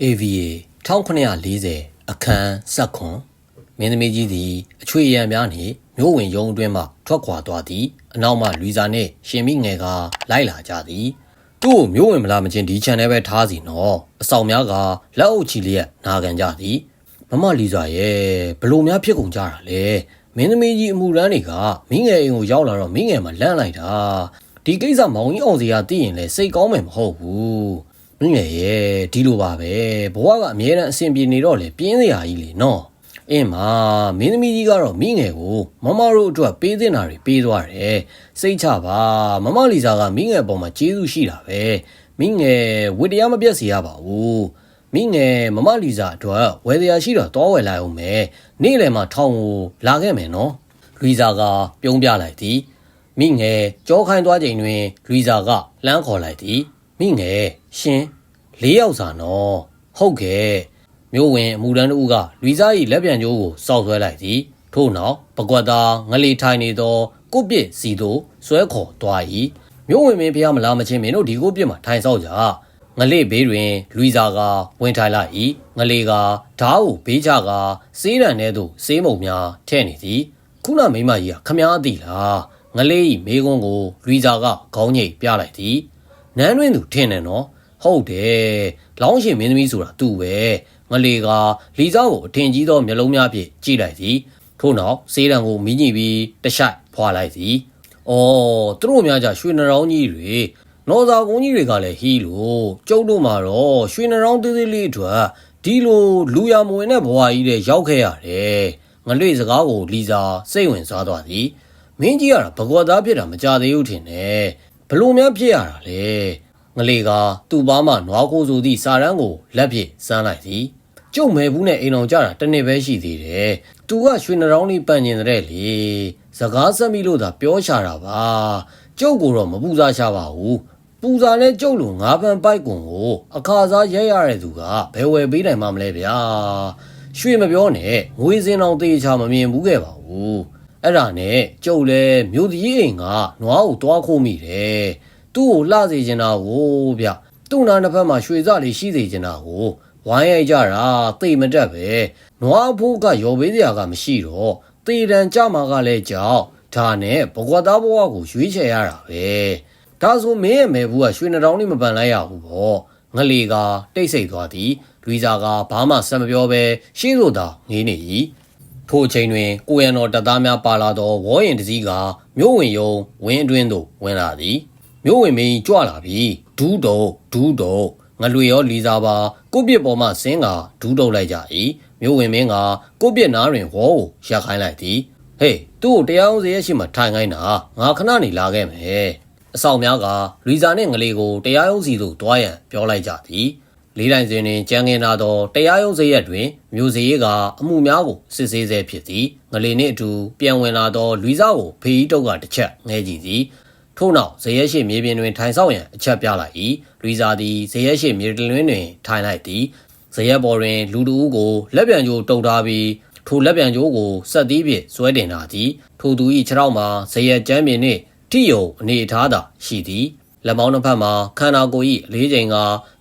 AVA 1940အခန်းဆက်ခွန်မင်းသမီးကြီးသည်အချွေရံများနှင့်မြို့ဝင်ရုံးအတွင်းမှထွက်ခွာသွားသည်အနောက်မှလူစားနှင့်ရှင်မိငယ်ကလိုက်လာကြသည်သူ့ကိုမြို့ဝင်မလာမချင်းဒီ channel ပဲထားစီနော်အဆောင်များကလက်အုပ်ချီလျက်နာခံကြသည်မမလီစာရဲ့ဘလို့များဖြစ်ကုန်ကြတာလဲမင်းသမီးကြီးအမှုရန်တွေကမိငယ်အိမ်ကိုရောက်လာတော့မိငယ်မှလန့်လိုက်တာဒီကိစ္စမောင်ကြီးအောင်စရာသိရင်လည်းစိတ်ကောင်းမယ်မဟုတ်ဘူး မင်းငယ်ရဲ့ဒီလိုပါပဲဘဝကအမြဲတမ်းအဆင်ပြေနေတော့လေပြင်းစရာကြီးလေနော်အင်းမမင်းသမီးကြီးကတော့မိငယ်ကိုမမတို့အတွက်ပေးသင့်တာတွေပေးသွားတယ်စိတ်ချပါမမလီစာကမိငယ်ပေါ်မှာကျေးဇူးရှိတာပဲမိငယ်ဝိတရားမပြတ်စေရပါဘူးမိငယ်မမလီစာအတွက်ဝယ်တရားရှိတော့တောဝယ်လိုက်အောင်မယ်နေ့လယ်မှာထောင်ကိုလာခဲ့မယ်နော်လူီစာကပြုံးပြလိုက်သည်မိငယ်ကြောခိုင်းသွားချိန်တွင်လူီစာကလှမ်းခေါ်လိုက်သည် မိငယ်ရှင်လေးယောက်စာနော်ဟုတ်ကဲ့မျိုးဝင်အမူတန်းတို့ကလူစား၏လက်ပြန်ကျိုးကိုစောက်ဆွဲလိုက်သည်ထို့နောက်ပကွက်သားငလေထိုင်နေသောကုတ်ပစ်စီသို့ဆွဲခေါ်သွား၏မျိုးဝင်မင်းဖျားမလားမချင်းမင်းတို့ဒီကုတ်ပစ်မှာထိုင်ဆောက်ကြငလေဘေးတွင်လူစာကဝင်ထိုင်လိုက်၏ငလေကဓားကိုဘေးချကစေးရန်ထဲသို့စေးမုံများထဲ့နေသည်ခုနမိမကြီးကခမားသိလားငလေး၏မေကွန်းကိုလူစာကခေါင်းညိတ်ပြလိုက်သည် နန်းတွင်သူထင်တယ်နော်ဟုတ်တယ်လောင်းရှင်မင်းသမီးဆိုတာသူ့ပဲငလေကလီစားကိုအထင်ကြီးသောမျက်လုံးများဖြင့်ကြည့်လိုက်သည်ထို့နောက်စေးတံကိုမိညိပြီးတခြိုက်ဖွာလိုက်သည်အော်သူတို့များကြရွှေနှရောင်းကြီးတွေနော်စာကုန်းကြီးတွေကလည်းဟီးလို့ကျုပ်တို့မှာတော့ရွှေနှရောင်းသေးသေးလေးအတွက်ဒီလိုလူရမဝင်တဲ့ဘဝကြီးတဲ့ရောက်ခဲ့ရတယ်ငလွေစကားကိုလီစာစိတ်ဝင်စားသွားသည်မင်းကြီးကတော့ဘကွာသားဖြစ်တာမကြသေးဘူးထင်တယ် ဘလို့များဖြစ်ရတာလဲငလေကသူ့ဘာမှနွားကိုဆိုသည့်စာရန်ကိုလက်ဖြင့်စမ်းလိုက်သည်ကျုပ်မဲဘူးနဲ့အိမ်အောင်ကြတာတစ်နှစ်ပဲရှိသေးတယ်သူကရွှေနှရောင်းလေးပန့်ကျင်တဲ့လေစကားဆက်မိလို့သာပြောချတာပါကျုပ်ကိုတော့မပူစားချပါဘူးပူစားလဲကျုပ်လိုငါးပန်းပိုက်ကွန်ကိုအခါစားရဲရတဲ့သူကဘယ်ဝယ်ပေးနိုင်မှမလဲဗျာရွှေမပြောနဲ့ငွေစင်အောင်သေးချာမမြင်ဘူးခဲ့ပါဘူး အဲ့ဒါနဲ့ကျုပ်လဲမြို့ကြီးအိမ်ကနွားကိုတွားခိုးမိတယ်သူ့ကိုလှစေချင်တာကိုဗျသူ့နာတစ်ဖက်မှာရွှေစလေးရှိစေချင်တာကိုဝိုင်းရိုက်ကြတာသိမတက်ပဲနွားဖို့ကရော်ပေးစရာကမရှိတော့တေတံကြမှာကလည်းကြောက်ဒါနဲ့ဘကွာသားဘဝကိုရွေးချယ်ရတာပဲဒါဆိုမင်းရဲ့မဲဘူးကရွှေနှောင်းလေးမပန်လိုက်ရဘူးပေါ့ငလီကတိတ်ဆိတ်သွားသည်လူစာကဘာမှဆက်မပြောဘဲရှေ့သို့သာငေးနေ၏ ထိုအချိန်တွင်ကိုရန်တော်တပ်သားများပါလာသောဝေါ်ရင်တစည်းကမြို့ဝင်ယုံဝင်းအတွင်းသို့ဝင်လာသည်မြို့ဝင်မင်းကြွလာပြီဒူးတုံဒူးတုံငလွေရောလီစာပါကိုပြစ်ပေါ်မှဆင်းကဒူးတုံလိုက်ကြ၏မြို့ဝင်မင်းကကိုပြစ်နားတွင်ဝေါ်ကိုရက်ခိုင်းလိုက်သည်ဟေးသူ့ကိုတရားအောင်စရဲ့ရှိမှထိုင်ခိုင်းတာငါခဏနေလာခဲ့မယ်အဆောင်များကလူစာနှင့်ငလေးကိုတရားရုံးစီသို့တွားရန်ပြောလိုက်ကြသည် လေးတိုင်းစဉ်တွင်ကြံငင်လာသောတရားရုံးစရက်တွင်မျိုးစေးကအမှုများကိုစစ်ဆေးဆဲဖြစ်သည်ငလေးနှင့်အတူပြန်ဝင်လာသောလူစာကိုဖေးတုတ်ကတစ်ချက်ငဲကြည့်သည်ထို့နောက်ဇရက်ရှိမြေပြင်တွင်ထိုင်ဆောက်ရန်အချက်ပြလိုက်၏လူစာသည်ဇရက်ရှိမြေတလင်းတွင်ထိုင်လိုက်သည်ဇရက်ပေါ်တွင် လူတဦးကိုလက်ပြန်ကြိုးတုပ်ထားပြီးထိုလက်ပြန်ကြိုးကိုဆက်သီးဖြင့်ဆွဲတင်ထားသည်ထိုသူ၏ခြေထောက်မှာဇရက်ကျမ်းပင်နှင့်ထိယုံအနေအထားသာရှိသည် လက်မောင်းတစ်ဖက်မှာခန္ဓာကိုယ်၏အလေးချိန်က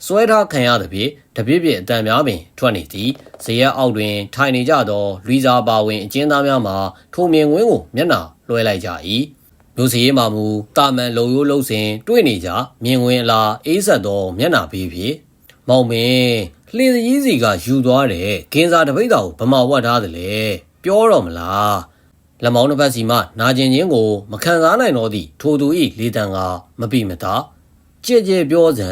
စွဲထားခံရသဖြင့်တပြည့်ပြည့်အတန်များပင်ထွက်နေသည်ဇရက်အောက်တွင် ထိုင်နေကြသောလူစားပါဝင်အကျဉ်းသားများမှာထိုမြင်ကွင်းကိုမျက်နှာလွှဲလိုက်ကြ၏မျိုးစီရေးမှမူတာမန်လုံရိုးလုံးစဉ်တွေ့နေကြမြင်ကွင်းအလားအေးဆက်သောမျက်နှာပေးဖြင့်မောင်မင်းလှေစည်းစီကယူသွားတယ်ဂင်းစာတပိတ်တော်ကိုဗမာဝတ်ထားတယ်လေပြောတော့မလား လက်မောင်းတစ်ဖက်စီမှနာကျင်ချင်းကို မခံစားနိုင်တော့သည့်ထိုသူ၏လေတံကမပိမသာကြဲ့ကြဲ့ပြောစံ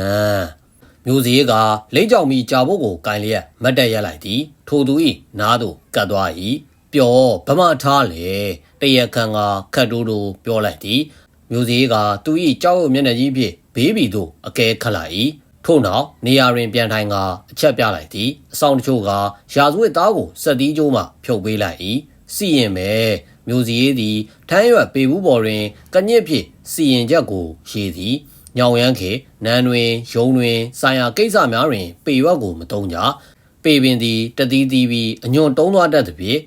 မျိုးစည်းကလိမ့်ကြောင်မီကြာဖို့ကိုကင်လျက်မတ်တက်ရက်လိုက်သည် ထိုသူ၏နားသို့ကတ်သွား၏ပျော်ဗမာထားလေတရခန်ကခတ်တိုးတိုးပြောလိုက်သည်မျိုးစည်းကသူ၏ကြောက်ရွံ့မျက်နှာကြီးဖြင့်ဘေးဘီသို့အကဲခတ်လိုက်၏ထို့နောက်နေရာတွင်ပြန်ထိုင်ကအချက်ပြလိုက်သည်အဆောင်တချို့ကရာဇဝတ်သားကိုစက်တီးကျိုးမှဖြုတ်ပေးလိုက်၏စီရင်ပဲ မျိုးစည်းသည်ထမ်းရွက်ပေဘူးပေါ်တွင်ကညစ်ဖြင့်စီရင်ချက်ကိုရေးသည်ညောင်ရမ်းခေနန်းတွင်ရုံတွင်ဆိုင်ရာကိစ္စများတွင် ပေရွက်ကိုမတုံးကြပေပင်သည်တတိတီပြီးအညွန်တုံးသွားတတ်သည်ဖြင့်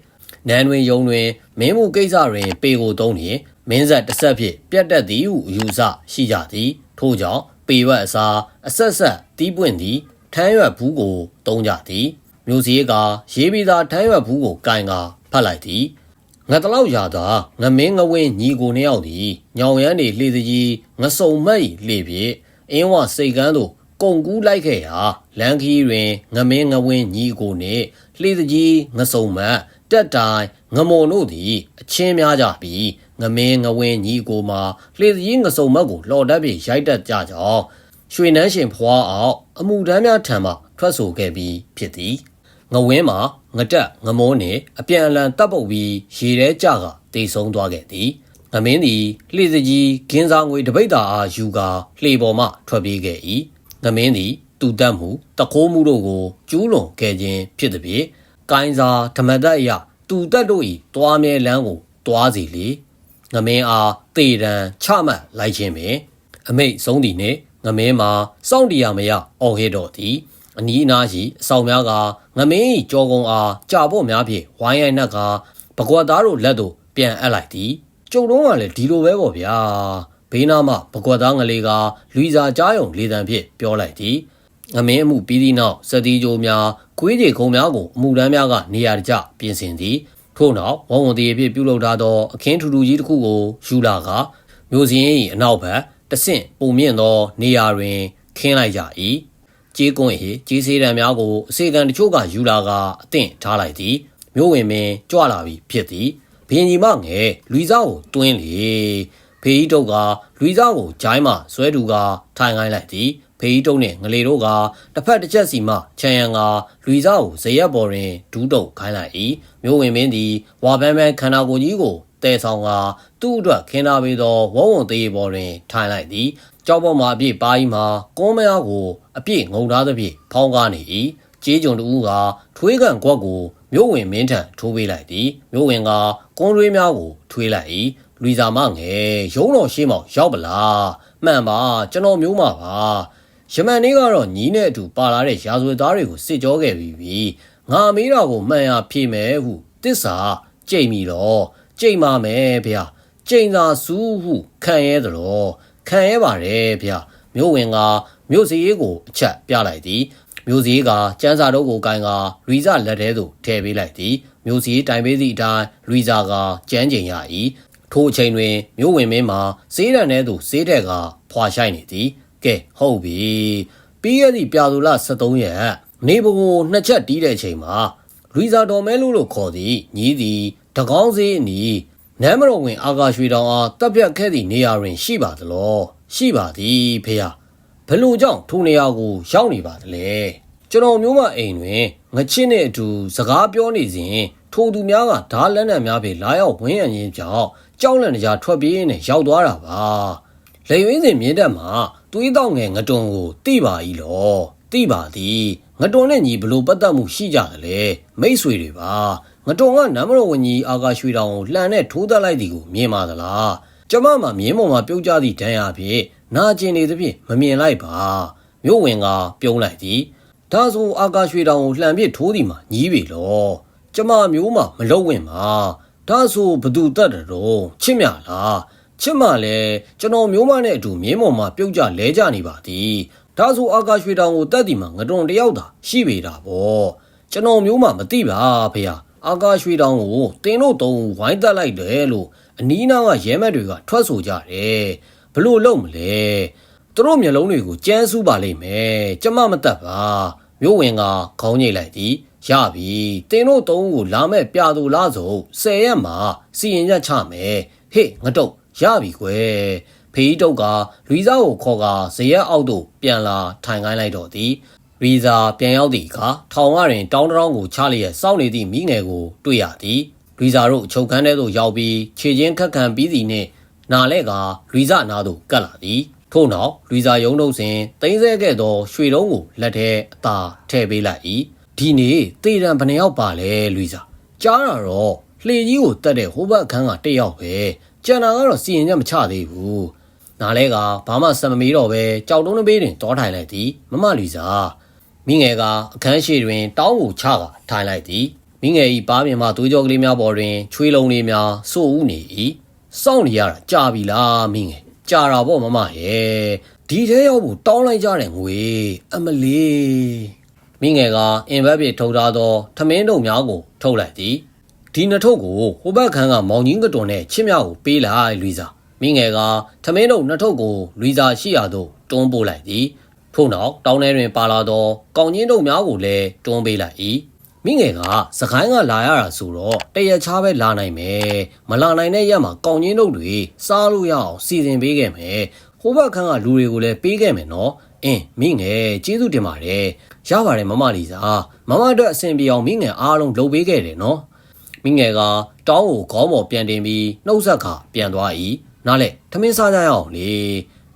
နန်းတွင်ရုံတွင်မင်းမှုကိစ္စတွင် ပေကိုတုံးလျင်မင်းဆက်တစ်ဆက်ဖြင့်ပြတ်တက်သည်ဟုအယူဆရှိကြသည်ထို့ကြောင့်ပေဝက်အစားအဆက်ဆက်တီးပွင့်သည်ထမ်းရွက်ဘူးကိုတုံးကြသည်မျိုးစည်းကရေးပြီးသားထမ်းရွက်ဘူးကိုကင်ကဖတ်လိုက်သည် ငတ်တလောက်ရာသာငမင်းငဝင်းညီကိုနှစ်ယောက်သည်ညောင်ရမ်းနေလှေစကြီးငစုံမက်၏လှေဖြင့်အင်းဝစိတ်ကန်းသို့ကုံကူးလိုက်ခဲ့ရာလန်ခီတွင်ငမင်းငဝင်းညီကိုနှင့်လှေစကြီးငစုံမက်တက်တိုင်ငမုံတို့သည်အချင်းများကြပြီးငမင်းငဝင်းညီကိုမှာလှေစကြီးငစုံမက်ကိုလှော်တက်ပြီးရိုက်တက်ကြကြောင်းရွှေနန်းရှင်ဖွားအောင်အမှုတန်းများထံမှထွက်ဆိုခဲ့ပြီးဖြစ်သည်ငဝင်းမှာ ငတက်ငမိုးနှင့်အပြန်အလှန်တပ်ပုတ်ပြီးရေထဲကြကတေဆုံးသွားခဲ့သည်ငမင်းသည်လှေစကြီးဂင်းစားငွေတပိတ်တာအားယူကာလှေပေါ်မှထွက်ပြေးခဲ့၏ငမင်းသည်တူတက်မှုတခိုးမှုတို့ကိုကျူးလွန်ခဲ့ခြင်းဖြစ်သည်ဖြင့်ကိုင်းစာဓမ္မတက်အရတူတက်တို့၏တွားမြဲလန်းကိုတွားစီလေငမင်းအားတေတံချမှတ်လိုက်ခြင်းပင်အမိတ်ဆုံးသည်နှင့်ငမင်းမှာစောင့်တရားမရအော်ဟစ်တော်သည် အနီးအနားရှိအဆောင်များကငမင်း၏ကြောကုံအားကြာဖို့များဖြင့်ဝိုင်းရိုက်နှက်ကပကွက်သားတို့လက်သို့ပြန်အပ်လိုက်သည်ကျုံတော့ကလည်းဒီလိုပဲပေါ့ဗျာဘေးနားမှပကွက်သားငလေးကလူစာကြားယုံလေတံဖြင့်ပြောလိုက်သည်ငမင်းအမှုပြီးသည့်နောက်စတီဂျိုများခွေးကြေခုံများကိုအမှုတန်းများကနေရာတကျပြင်ဆင်သည်ထို့နောက်ဝုံဝုံတည်ဖြင့်ပြုလုပ်ထားသောအခင်းထူထူကြီးတစ်ခုကိုယူလာကမျိုးစင်း၏အနောက်ဘက်တဆင့်ပုံမြင့်သောနေရာတွင်ခင်းလိုက်ကြ၏ ကြေးကွန်း၏ကြေးစေးတံများကိုအစေကံတချို့ကယူလာကအသင့်ထားလိုက်သည်မျိုးဝင်ပင်ကြွလာပြီးဖြစ်သည်ဘင်းကြီးမငယ်လူစားကိုတွင်းလေဖေးကြီးတုတ်ကလူစားကိုဂျိုင်းမှဆွဲတူကထိုင်ခိုင်းလိုက်သည်ဖေးကြီးတုတ်နှင့်ငလေတို့ကတစ်ဖက်တစ်ချက်စီမှခြံရံကလူစားကိုဇရက်ပေါ်တွင်ဒူးတုတ်ခိုင်းလိုက်၏မျိုးဝင်ပင်သည်ဝါပန်းပန်းခန္ဓာကိုယ်ကြီးကိုတဲဆောင်ကသူ့အတွက်ခင်းထားပေးသောဝုံဝုံသေးပေါ်တွင်ထိုင်လိုက်သည် ကြောက်ပေါ်မှာအပြည့်ပါးကြီးမှာကုန်းမယားကိုအပြည့်ငုံထားသဖြင့်ဖောင်းကားနေ၏ကြေးကြုံတူကထွေးကန်ကွက်ကိုမြို့ဝင်မင်းထံထိုးပေးလိုက်သည်မြို့ဝင်ကကွန်းရွေးများကိုထွေးလိုက်၏လူစာမငယ်ရုံးတော်ရှေးမောင်ရောက်ပလားမှန်ပါကျွန်တော်မျိုးမှာပါယမန်နေ့ကတော့ညီနဲ့အတူပါလာတဲ့ရာဇဝတ်သားတွေကိုစစ်ကြောခဲ့ပြီးပြီငါမေးတာကိုမှန်ရဖြေမယ်ဟုတစ္ဆာကြိတ်မိတော့ကြိတ်ပါမယ်ဗျာကြိမ်သာစူးဟုခံရဲသလို ခံရဲပါတယ်ဗျာမြို့ဝင်ကမြို့စည်းရေးကိုအချက်ပြလိုက်သည်မြို့စည်းကကျန်းစာတို့ကိုကင်ကရီဇလက်ထဲသို့ထည့်ပေးလိုက်သည်မြို့စည်းတိုင်ပေးသည့်အတိုင်းရီဇကကျန်းကျင်ရ၏ထိုအချိန်တွင်မြို့ဝင်မင်းမှာစေးရန်ထဲသို့စေးတဲ့ကဖွာရှိုက်နေသည်ကဲဟုတ်ပြီပြီးရသည့်ပြာသူလ73ရက်နေဘကိုနှစ်ချက်တီးတဲ့အချိန်မှာရီဇာတော်မဲလို့လို့ခေါ်သည်ညီးသည်တကောင်းစေးအနီး နမ်းမတော်ဝင်အာကာရွှေတောင်အားတပ်ပြတ်ခဲ့သည့်နေရာတွင် ရှိပါသလောရှိပါသည်ဖေဟာဘလို့ကြောင့်ထိုနေရာကိုရောက်နေပါသလဲကျွန်တော်မျိုးမအိမ်တွင်ငချစ်နဲ့အတူစကားပြောနေစဉ်ထိုသူများကဓားလက်နက်များဖြင့်လာရောက်ဝင်းရံရင်းကြောင့်ကြောက်လန့်ကြထွက်ပြေးနေရောက်သွားတာပါလေရင်းစင်မြင်းတက်မှာသွေးတော့ငယ်ငတွန်ကိုတိပါ၏လောတိပါသည်ငတွန်နဲ့ညီဘလို့ပတ်သက်မှုရှိကြတယ်လေမိတ်ဆွေတွေပါ ငတုံကနမ်းမတော်ဝင်ကြီးအာကာရွှေတောင်ကိုလှန်နဲ့ထိုးသက်လိုက်သည်ကိုမြင်ပါသလားကျမမှမြင်းပေါ်မှာပြုတ်ကျသည့်ဒဏ်ရာဖြင့်နာကျင်နေသဖြင့်မမြင်လိုက်ပါမြို့ဝင်ကပြုံးလိုက်သည်ဒါဆိုအာကာရွှေတောင်ကိုလှန်ပစ်ထိုးသည်မှာညီးပြီလောကျမမျိုးမှမလုံဝင်ပါဒါဆိုဘသူတတ်တယ်တော့ချစ်မြလားချစ်မလဲကျွန်တော်မျိုးမနဲ့အတူမြင်းပေါ်မှာပြုတ်ကျလဲကြနေပါသည်ဒါဆိုအာကာရွှေတောင်ကိုတတ်သည်မှာငတုံတယောက်သာရှိပေတာပေါ့ကျွန်တော်မျိုးမှမသိပါဖေဟာ အာကာရွှေတောင်ကိုတင်းတို့သုံးဝိုင်းတက်လိုက်တယ်လို့အနီးနားကရဲမက်တွေကထွက်ဆိုကြတယ်ဘလို့လုံးမလဲသူတို့မျက်လုံးတွေကိုကြမ်းစူးပါလိမ့်မယ်ကျမမတက်ပါမြို့ဝင်ကခေါင်းညိတ်လိုက်သည်ရပြီတင်းတို့သုံးကိုလာမဲ့ပြသူလားဆိုဆယ်ရက်မှာစီရင်ချက်ချမယ်ဟေ့ငတုတ်ရပြီကွယ်ဖေးတုတ်ကလူစားကိုခေါ်ကဇရက်အောက်သို့ပြန်လာထိုင်ခိုင်းလိုက်တော့သည် ရီဇာပြန်ရောက်သည့်အခါထောင်ကတွင်တောင်းတောင်းကိုချလျက်စောင့်နေသည့်မိငယ်ကိုတွေ့ရသည်ရီဇာတို့အချုပ်ခန်းထဲသို့ရောက်ပြီးခြေချင်းခက်ခံပြီးသည်နှင့်နာလဲကရီဇာနာသို့ကပ်လာသည်ထို့နောက်ရီဇာယုံတို့စဉ်သိမ်းဆဲခဲ့သောရွှေတုံးကိုလက်ထဲအသာထည့်ပေးလိုက်၏ဒီနေ့တေတံဘယ်နှယောက်ပါလဲရီဇာကြားတာတော့လှေကြီးကိုတက်တဲ့ဟိုဘက်အခန်းကတစ်ယောက်ပဲကျန်တာကတော့စီရင်ချက်မချသေးဘူးနားလဲကဘာမှစမမီတော့ပဲကြောက်တုံးနှပေးတွင်တောထိုင်လိုက်သည်မမလီစာ မိငယ်ကအခန်းရှိတွင် တောင်းကိုချကထိုင်လိုက်သည်မိငယ်ဤပါးပြင်မှသွေးကြောကလေးများပေါ်တွင်ချွေးလုံးလေးများစိုးဦးနေ၏စောင့်နေရတာကြာပြီလားမိငယ်ကြာတာပေါ့မမရဲ့ဒီထဲရောက်ဖို့တောင်းလိုက်ကြတဲ့ငွေအမလီမိငယ်ကအင်ဘက်ပြေထုတ်ထားသောထမင်းတုံများကို ထုတ်လိုက်သည်ဒီနှစ်ထုပ်ကိုဟိုဘက်ခန်းကမောင်ကြီးကတွန်နဲ့ချစ်မြောက်ကိုပေးလိုက်လူစာမိငယ်ကထမင်းတုံနှစ်ထုပ်ကိုလူစာရှိရာသို့တွန်းပို့လိုက်သည် ထို့နောက်တောင်းထဲတွင်ပါလာသောကောင်းချင်းတုံများကိုလည်းတွန်းပေးလိုက်၏မိငယ်ကစကိုင်းကလာရတာဆိုတော့တရက်ချားပဲလာနိုင်မယ်မလာနိုင်တဲ့ရက်မှာကောင်းချင်းတုံတွေစားလို့ရအောင်စီစဉ်ပေးခဲ့မယ်ဟိုဘက်ခန်းကလူတွေကိုလည်းပေးခဲ့မယ်နော်အင်းမိငယ်ကျေးဇူးတင်ပါတယ်ရပါတယ်မမလီစာမမတို့အဆင်ပြေအောင်မိငယ်အားလုံးလုပ်ပေးခဲ့တယ်နော်မိငယ်ကတောင်းကိုခေါင်းပေါ်ပြန်တင်ပြီးနှုတ်ဆက်ခါပြန်သွား၏နားလေထမင်းစားကြရအောင်လေ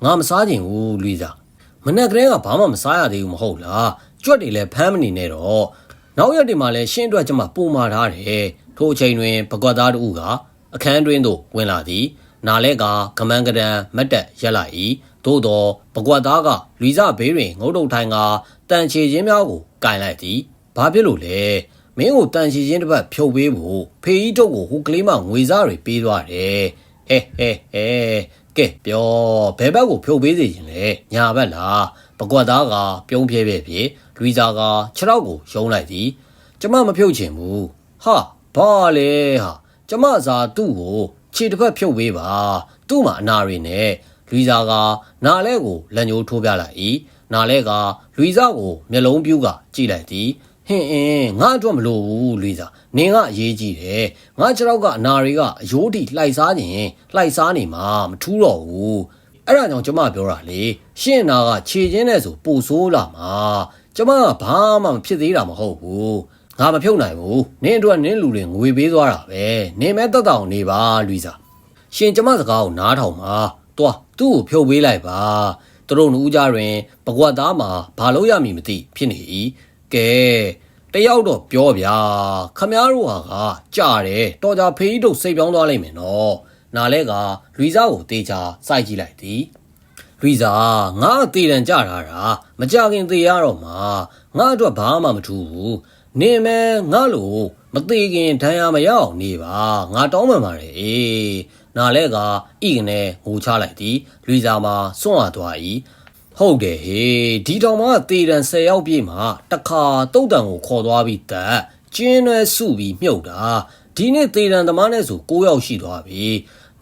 ငါမစားချင်ဘူးလူစာ မနေ့ကလေးကဘာမှမစားရသေးဘူးမဟုတ်လားကြွက်တွေလည်းဖမ်းမနေနဲ့တော့နောက်ရက်တွေမှာလည်းရှင်းအတွက်ကျမပုံမာထားတယ်ထိုအချိန်တွင်ပကွက်သားတို့ကအခန်းတွင်သို့ဝင်လာသည်နာလဲကကမန်းကဒံမတ်တက်ရက်လိုက်၏သို့သောပကွက်သားကလူစဘေးတွင်ငုတ်တုတ်ထိုင်ကတန်ချေချင်းများကိုကင်လိုက်သည်ဘာဖြစ်လို့လဲမင်းကိုတန်ချေချင်းတစ်ပတ်ဖြုတ်ပေးဖို့ဖေးကြီးတုတ်ကိုဟိုကလေးမငွေစားတွေပေးသွားတယ်ဟဲဟဲဟဲ ကဲပြောဘယ်ဘက်ကိုဖြုတ်ပေးစေခြင်းလဲညာဘက်လားပကွက်သားကပြုံးပြဲပြဲပြေလူစားကခြေထောက်ကိုယုံလိုက်သည်ကျမမဖြုတ်ချင်ဘူးဟာဘာလဲဟာကျမစာသူ့ကိုခြေတစ်ဖက်ဖြုတ်ပေးပါသူ့မှာအနာတွေနဲ့လူစားကနာလဲကိုလက်ညှိုးထိုးပြလိုက်၏နာလဲကလူစားကိုမျက်လုံးပြူးကကြည့်လိုက်သည် ဟင်းအင်းငါအတွက်မလို့ဘူးလူစားနင်ကအရေးကြီးတယ်ငါခြေထောက်ကအနာတွေကအယိုးတီလှိုက်စားခြင်းလှိုက်စားနေမှာမထူးတော့ဘူးအဲ့ဒါကြောင့်ကျမပြောတာလေရှင့်နာကခြေချင်းနဲ့ဆိုပိုဆိုးလာမှာကျမကဘာမှမဖြစ်သေးတာမဟုတ်ဘူးငါမဖြုတ်နိုင်ဘူးနင်းအတွက်နင်းလူတွေငွေပေးသွားတာပဲနင်မဲတက်တောင်နေပါလူစားရှင်ကျမစကားကိုနားထောင်ပါတွားသူ့ကိုဖြုတ်ပေးလိုက်ပါသူတို့နှစ်ဦးကြားတွင်ပကွက်သားမှာဘာလို့ရမည်မသိဖြစ်နေ၏ကဲ တယောက်တော့ပြောဗျာခမားတို့ဟာကကြားတယ်တော်ကြဖေးတို့စိတ်ပြောင်းသွားလိမ့်မယ်နော်နာလဲကလူစားကိုတေချာစိုက်ကြည့်လိုက်သည်လူစားငါအသေးတန်ကြတာတာမကြခင်သေးရတော့မှာငါအတွက်ဘာမှမထူးဘူးနင်မဲငါလို့မသေးခင်ဒဏ်ရာမရအောင်နေပါငါတောင်းပန်ပါတယ်အေးနာလဲကဤကနေငိုချလိုက်သည်လူစားမှာစွန့်ရသွား၏ ဟုတ်တယ်ဟေးဒီတောင်မှတေတန်10ရောက်ပြည့်မှာတခါတုတ်တန်ကိုခေါ်သွားပြီးတက်ကျင်းရွဲစုပြီးမြုပ်တာဒီနေ့တေတန်သမားနဲ့ဆို9ယောက်ရှိသွားပြီ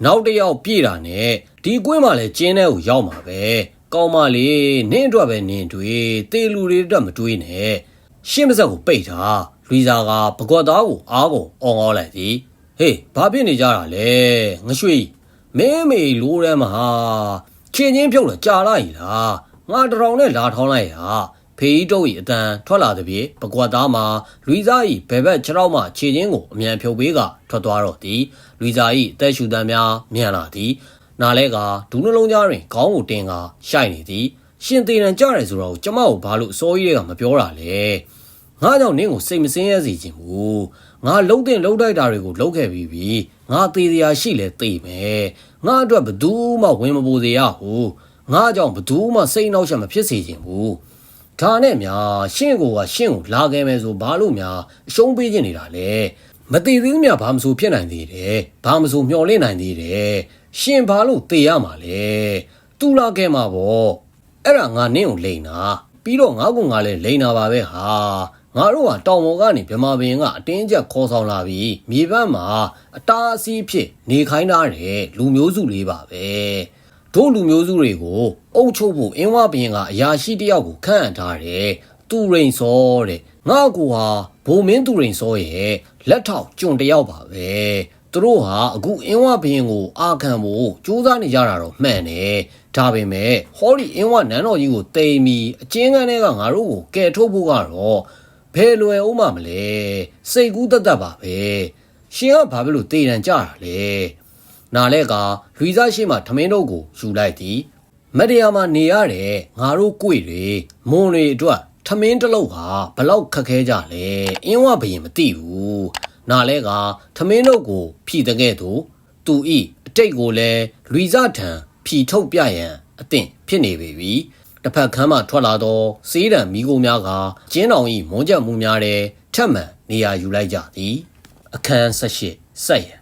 နောက်တစ်ယောက်ပြည့်တာနဲ့ဒီကွင်းမှာလည်းကျင်းထဲကိုရောက်မှာပဲကောင်းမလေးနင်းအတွက်ပဲနင်းတွေတေလူတွေအတွက်မတွေးနဲ့ရှင်းပါစက်ကိုပိတ်တာလူစားကပကွက်သားကိုအားကုန်အောင်းအောလိုက်သည်ဟေးဘာဖြစ်နေကြတာလဲငရွှေမင်းမေလိုးရမ်းမဟာ ချင်းချင်းဖြုတ်လို့ကြာလိုက်လားငါတရောင်နဲ့လာထောင်းလိုက်ဟာဖေးတုပ်ဤအတန်ထွက်လာတဲ့ပြေပကွက်သားမှာလူစားဤဘယ်ဘက်ခြေထောက်မှခြေချင်းကိုအမြန်ဖြုတ်ပေးကထွက်သွားတော့သည်လူစားဤအသက်ရှူတမ်းများမြန်လာသည်နားလဲကဒူးနှလုံးသားတွင်ခေါင်းကိုတင်ကရှိုက်နေသည်ရှင်သေးတန်ကြတယ်ဆိုတော့ကျမကိုဘာလို့အစိုးရတွေကမပြောတာလဲငါကြောင့်နင်းကိုစိတ်မစင်းရစေချင်ဘူး ငါလုံးတဲ့လုံးတိုက်တာတွေကိုလုံးခဲ့ပြီးပြီငါသေးတရားရှိလဲသိမယ်ငါအတွက်ဘယ်သူမှဝင်မပူစေရဘူးငါကြောင့်ဘယ်သူမှစိတ်နှောက်ရှက်မဖြစ်စေချင်ဘူးဒါနဲ့များရှင့်ကိုကရှင့်ကိုလာခဲ့မယ်ဆိုဘာလို့များအရှုံးပေးခြင်းနေတာလဲမတည်သေးဘူးများဘာမဆိုဖြစ်နိုင်သေးတယ်ဘာမဆိုမျော်လင့်နိုင်သေးတယ်ရှင်ဘာလို့သေရမှာလဲသူလာခဲ့မှာပေါ့အဲ့ဒါငါနင်းကိုလိန်တာပြီးတော့ငါကငါလည်းလိန်တာပါပဲဟာ ငါတို့ကတောင်ပေါ်ကနေဗမာဘင်ကအတင်းကျပ်ခေါ်ဆောင်လာပြီးမြေဘက်မှာအတားအဆီးဖြစ်နေခိုင်းထားတဲ့လူမျိုးစုလေးပါပဲတို့လူမျိုးစုတွေကိုအုပ်ချုပ်ဖို့အင်းဝဘင်ကအရာရှိတယောက်ကိုခန့်အပ်ထားတယ်သူရိန်စောတဲ့ငါကူဟာဘုံမင်းသူရိန်စောရဲ့လက်ထောက်ကျွန်တယောက်ပါပဲသူတို့ဟာအခုအင်းဝဘင်ကိုအာခံဖို့စူးစမ်းနေကြတာတော့မှန်တယ်ဒါပေမဲ့ဟောဒီအင်းဝနန်းတော်ကြီးကိုတိမ်ပြီးအချင်းကန်းတွေကငါတို့ကိုကယ်ထုတ်ဖို့ကတော့ ဘယ်လွယ်အောင်မမလဲစိတ်ကူးတတ်တတ်ပါပဲရှင်ကဘာဖြစ်လို့တေးတန်ကြတာလဲနာလဲကလူစားရှိမှထမင်းတို့ကိုယူလိုက်သည်မတရားမှနေရတဲ့ငါတို့ကိုယ်တွေမွန်တွေအတွက်ထမင်းတစ်လုံးဟာဘလောက်ခက်ခဲကြလဲအင်းဝဘရင်မသိဘူးနာလဲကထမင်းတို့ကိုဖြီတကဲ့သို့သူဤအတိတ်ကိုလည်းလူစားထံဖြီထုတ်ပြရန်အသင့်ဖြစ်နေပေပြီ တစ်ဖက်ခမ်းမှထွက်လာသောစေးတံမိကိုများကကျင်းတော်၏မွန်းကျက်မှုများတဲ့ထက်မှန်နေရာယူလိုက်ကြသည်အခန်း၁၈ဆက်ရန်